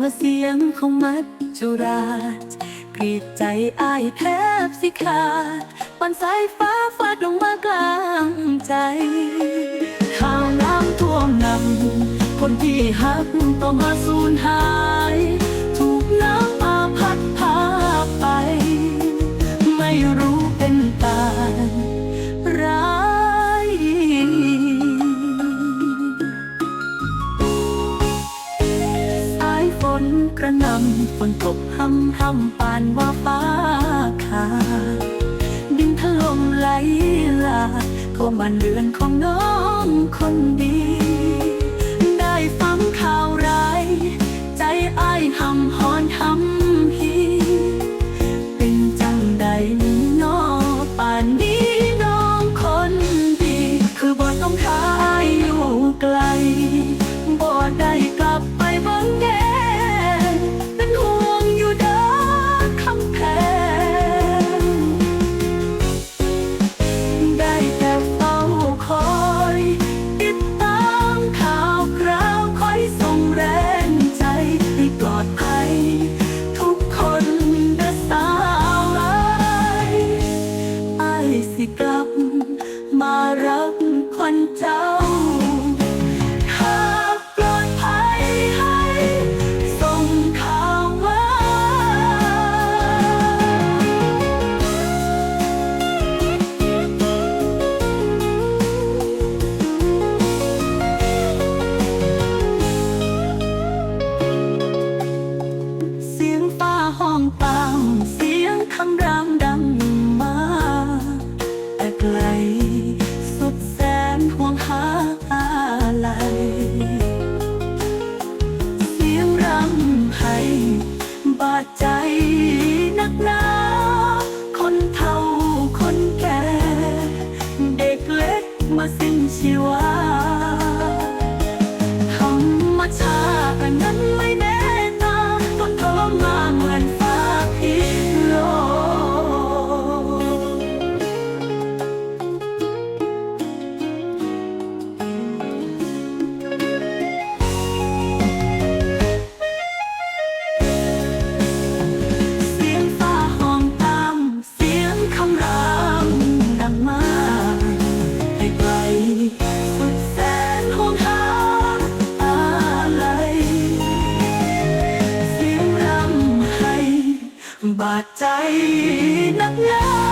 ว่าเสียงของมัจจุราชกรีดใจอายแทบสิขาดปันสายฟ้าฟาดลงมากลางใจข้าวน้ำท่วมนำคนที่หักต้องมาสูญหายำฝนตกห้ำห้ำปานว่าฟ้าขาดินถล่มไหลหลากเข้ามานเรือนของน้องคนดี ได้ฟังข่าวร้าย ใจอ้ายหำหอนามเสียงคำรามดังมาแต่ไกล สุดแสนห่วงหาอะไรเสียงรำไห้บาดใจาดใจนักหนา